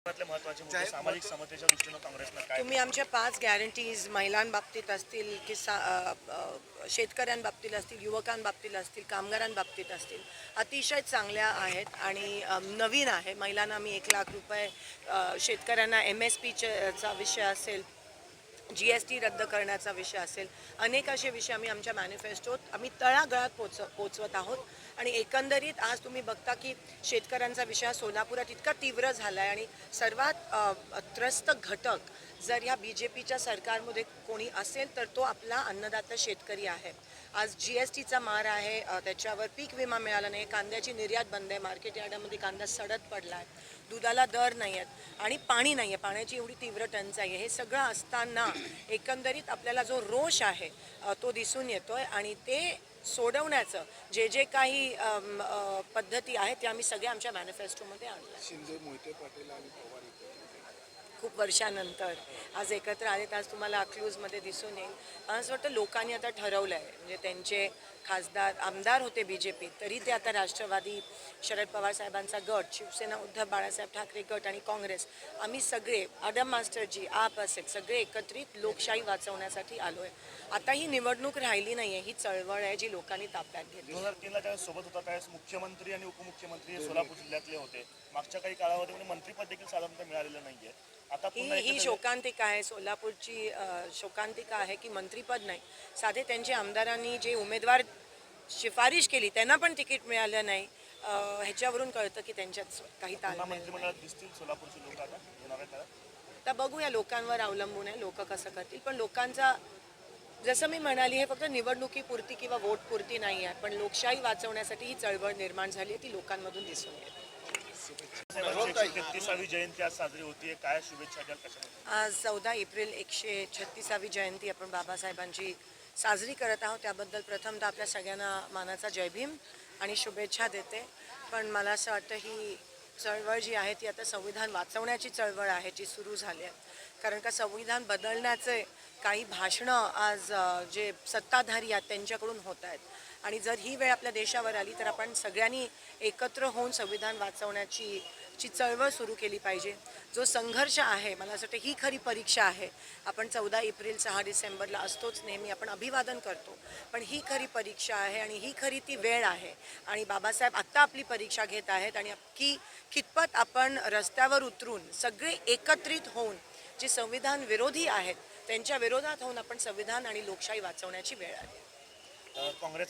जीवनातले महत्त्वाचे मुद्दे सामाजिक समतेच्या दृष्टीनं काँग्रेसनं काय? तुम्ही आमच्या पाच गॅरंटीज महिलांबाबतीत असतील की सा शेतकऱ्यांबाबतीत असतील युवकांबाबतीत असतील कामगारांबाबतीत असतील अतिशय चांगल्या आहेत आणि नवीन आहे. महिलांना आम्ही एक लाख रुपये शेतकऱ्यांना एम एस पीचा विषय असेल जी एस टी रद्द करण्याचा विषय असेल अनेक असे विषय आम्ही आमच्या मॅनिफेस्टोत आम्ही तळागळात पोच पोचवत आहोत. आणि एकंदरीत आज तुम्ही बघता की शेतकऱ्यांचा विषय सोलापुरात इतका तीव्र झाला आहे आणि सर्वात त्रस्त घटक जर ह्या बी जे पीच्या सरकारमध्ये कोणी असेल तर तो आपला अन्नदाता शेतकरी आहे. आज जी एस टीचा मार आहे त्याच्यावर पीक विमा मिळाला नाही कांद्याची निर्यात बंद आहे मार्केट यार्डामध्ये कांदा सडत पडला आहे दुधाला दर नाही आहेत आणि पाणी नाही आहे पाण्याची एवढी तीव्र टंचाई आहे. हे सगळं असताना एकंदरीत आपल्याला जो रोष आहे तो दिसून येतो आहे आणि ते सोडवण्याचं जे जे काही पद्धती आहेत त्या आम्ही सगळ्या आमच्या मॅनिफेस्टोमध्ये आणल्या. शिंदे मोहिते पाटील आणि पवार खूप वर्षानंतर आज एकत्र आलेत आज तुम्हाला अक्लूजमध्ये दिसून येईल. मला असं वाटतं लोकांनी आता ठरवलं आहे म्हणजे त्यांचे खासदार आमदार होते बी जे पी तरी ते आता राष्ट्रवादी शरद पवार साहेबांचा गट शिवसेना उद्धव बाळासाहेब ठाकरे गट आणि काँग्रेस आम्ही सगळे आडम मास्टरजी आप असेल सगळे एकत्रित लोकशाही वाचवण्यासाठी आलो आहे आता ही निवडणूक राहिली नाही आहे ही चळवळ आहे जी लोकांनी ताब्यात घेतली. दोन हजार तीनला त्यावेळेस सोबत होता त्यावेळेस मुख्यमंत्री आणि उपमुख्यमंत्री हे सोलापूर जिल्ह्यातले होते. मागच्या काही काळामध्ये म्हणजे मंत्रीपद देखील साधारणतः मिळालेलं नाहीये. आता ही ही शोकांतिका आहे सोलापूरची अ, शोकांतिका आहे की मंत्रीपद नाही. साधे त्यांच्या आमदारांनी जे उमेदवार शिफारिश केली त्यांना पण तिकीट मिळालं नाही. अ, ह्याच्यावरून कळतं की त्यांच्यात काही पुन्हा ताळमेळ नाही. मंत्रिमंडळात दिसतील सोलापूरचे लोक आता येणाऱ्या काळात? तर बघूया लोकांवर अवलंबून आहे लोक कसं करतील. पण लोकांचा जसं मी म्हणाली हे फक्त निवडणुकीपुरती किंवा वोटपुरती नाही आहे पण लोकशाही वाचवण्यासाठी ही चळवळ निर्माण झाली आहे ती लोकांमधून दिसून येते. साहेबांची जयंती आज साजरी होतीये काय शुभेच्छा द्याल आज चौदा एप्रिल एकशे छत्तीसावी जयंती आपण बाबासाहेबांची साजरी करत आहोत. त्याबद्दल प्रथमतः आपल्या सगळ्यांना मानाचा जय भीम आणि शुभेच्छा देते. पण मला असं वाटतं ही चळवळ जी आहे ती आता संविधान वाचवण्याची चळवळ आहे जी सुरू झाली आहे. कारण का संविधान बदलण्याचे काही भाषणं आज जे सत्ताधारी आहेत त्यांच्याकडून होत आहेत. आणि जर ही वेळ आपल्या देशावर आली तर आपण सगळ्यांनी एकत्र होऊन संविधान वाचवण्याची ची चळवळ सुरू केली पाहिजे. जो संघर्ष आहे मला असं वाटतं ही खरी परीक्षा आहे. आपण चौदा एप्रिल सहा डिसेंबरला असतोच नेहमी आपण अभिवादन करतो. पण ही खरी परीक्षा आहे आणि ही खरी ती वेळ आहे. आणि बाबासाहेब आत्ता आपली परीक्षा घेत आहेत आणि की कितपत आपण रस्त्यावर उतरून सगळे एकत्रित होऊन जे संविधान विरोधी आहेत त्यांच्या विरोधात होऊन आपण संविधान आणि लोकशाही वाचवण्याची वेळ आली. काँग्रेस